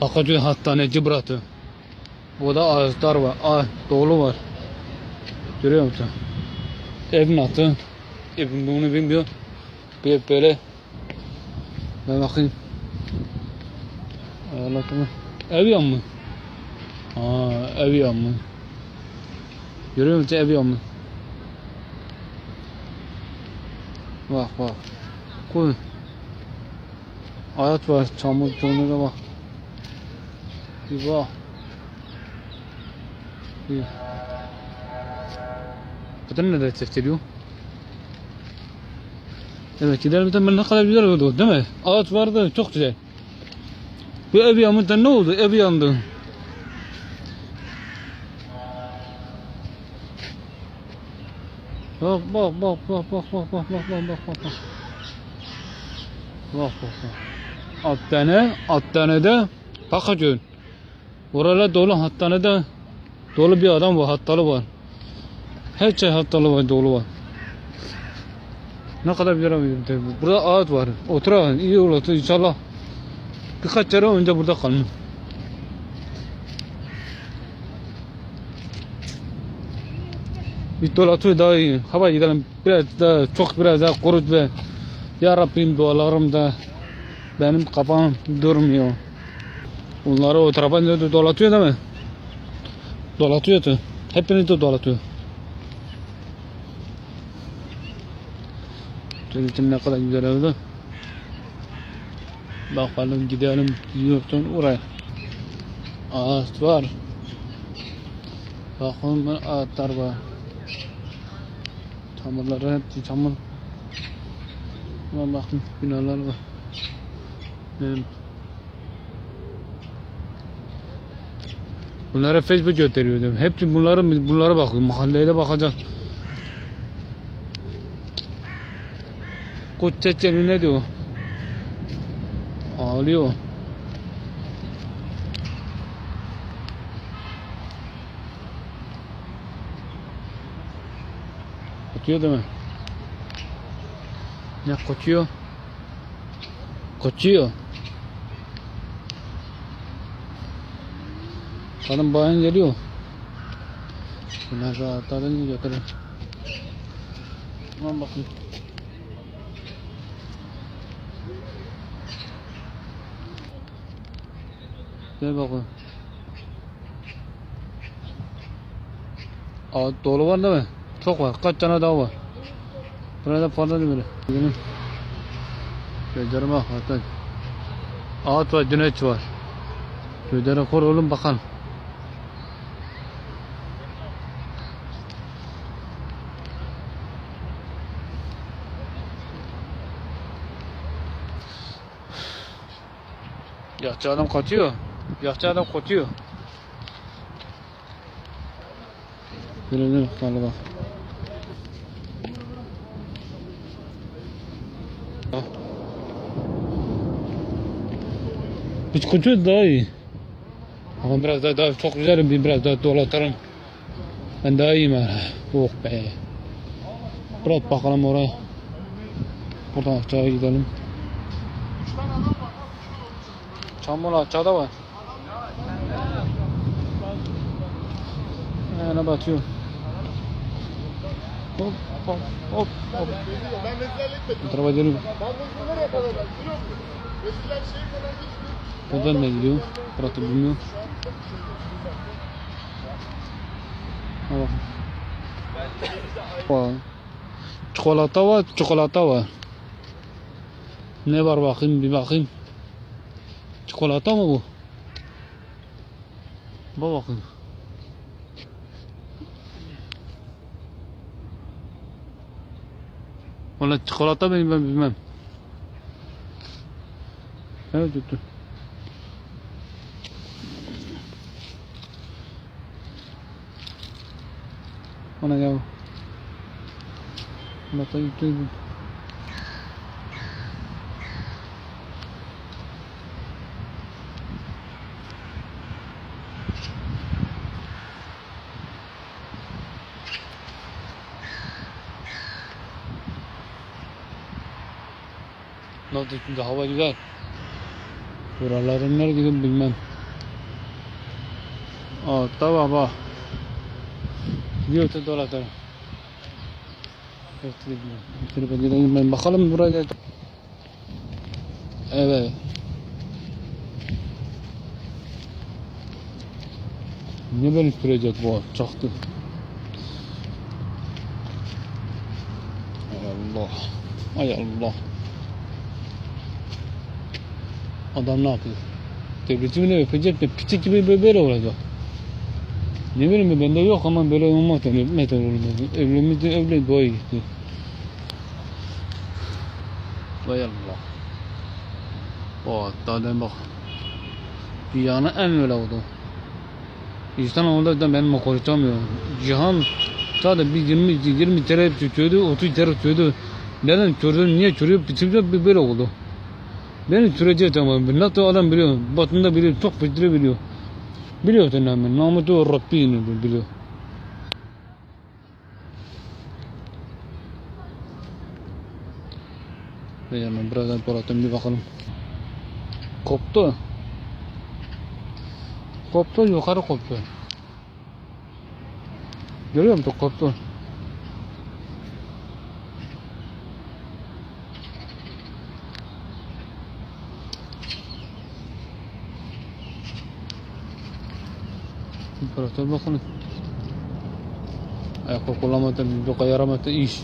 Akıcı hastaneci bıraktı. Burada ağaçlar var. Ağaç dolu var. Görüyor musun? Evin altı. Evin bunu bilmiyor. Bir böyle. Ben bakayım. Allah'ım. Ev yanmış. Aa, ev yanmış. Görüyor musun ev yanmış. Bak bak. Koy. Hayat var. Çamur çamura bak. Bir bak. Bir. Bu da nerede seftiriyor? Evet gidelim de ne kadar güzel oldu değil mi? Ağaç vardı çok güzel. Bu ev yanmışta ne oldu? Ev yandı. Bak bak bak bak bak bak bak bak bak bak bak bak. Bak bak bak. Alt tane, alt tane de bakacağım. Oralar dolu hastanede dolu bir adam var, hastalı var. Her şey hastalı var, dolu var. Ne kadar bir Burada ağaç var. Oturalım, iyi olur inşallah. Birkaç sene önce burada kalmış. Bir dolatıyor daha iyi. Hava gidelim biraz daha çok biraz daha kurut ve Ya Rabbim dualarım da benim kafam durmuyor. Onları o tarafa dolatıyor değil mi? Dolatıyordu. Hepiniz de dolatıyor. Tünetim ne kadar güzel oldu. Bakalım gidelim yurtun oraya. Ağaç var. Bakın ben ağaçlar var. Çamurları hepsi çamur. Bakın binalar var. Benim. Bunlara Facebook gösteriyordum. Hepsi bunları bunlara bakıyor. Mahalleye de bakacak. Koç çeçeni ne diyor? Ağlıyor. Koçuyor değil mi? Ne koçuyor? Koçuyor. Kadın bayan geliyor. Bunlar da atladın götürün. Aman bakın. Gel bakalım. Aa, dolu var değil mi? Çok var. Kaç tane daha var? Burada fazla değil mi? Benim gözlerime bak. Ağaç var, güneş var. Gözlere kor oğlum bakalım. Yaşlı adam kaçıyor. Yaşlı adam kaçıyor. Böyle galiba. Hiç kaçıyor daha iyi. Ama biraz daha, daha çok güzel bir biraz daha dolatarım. Ben daha iyiyim ha. Oh be. Biraz bakalım oraya. Buradan aşağıya gidelim. Çamur aşağıda var. Yani batıyor. Hop hop hop hop. Bu tarafa dönüyor. Buradan da gidiyor. Burası bilmiyor. Bak. Çikolata var, çikolata var. Ne var bakayım bir bakayım. Çikolata mı bu? Bak bakayım. Valla çikolata benim ben bilmem. Evet tuttu. Ona gel. Mata gitti. Ne oldu şimdi hava güzel. Buraların nerede bilmem. Aa tamam bak. Gidiyor dolar Şöyle gidelim ben bakalım buraya. Evet. Ne beni sürecek bu çaktı. Ay Allah. Ay Allah. Adam ne yapıyor? Devletimi öpecek de piçik gibi böyle olacak. Ne bileyim ben, bende yok ama böyle olmaz tabii. Metal olmaz. Evlimizde evli doğa gitti. Vay Allah. O hatta bak. Dünyanın en öyle oldu. İnsan orada da benim konuşamıyor. Cihan sadece bir 20 20 TL tutuyordu, 30 TL tutuyordu. Neden çocuğu niye çocuğu bitirdi bir böyle oldu. Beni sürece tamam. Nasıl adam biliyor. Batında biliyor. Çok bitiri biliyor. Biliyor tamamen. Namutu Rabbi'ni biliyor. Beğenmem. Birazdan Polat'ın bir bakalım. Koptu. Koptu yukarı koptu. Görüyor musun koptu. Temperatur bakalım. Ayakkabı kullanmadan bir yaramadı iş.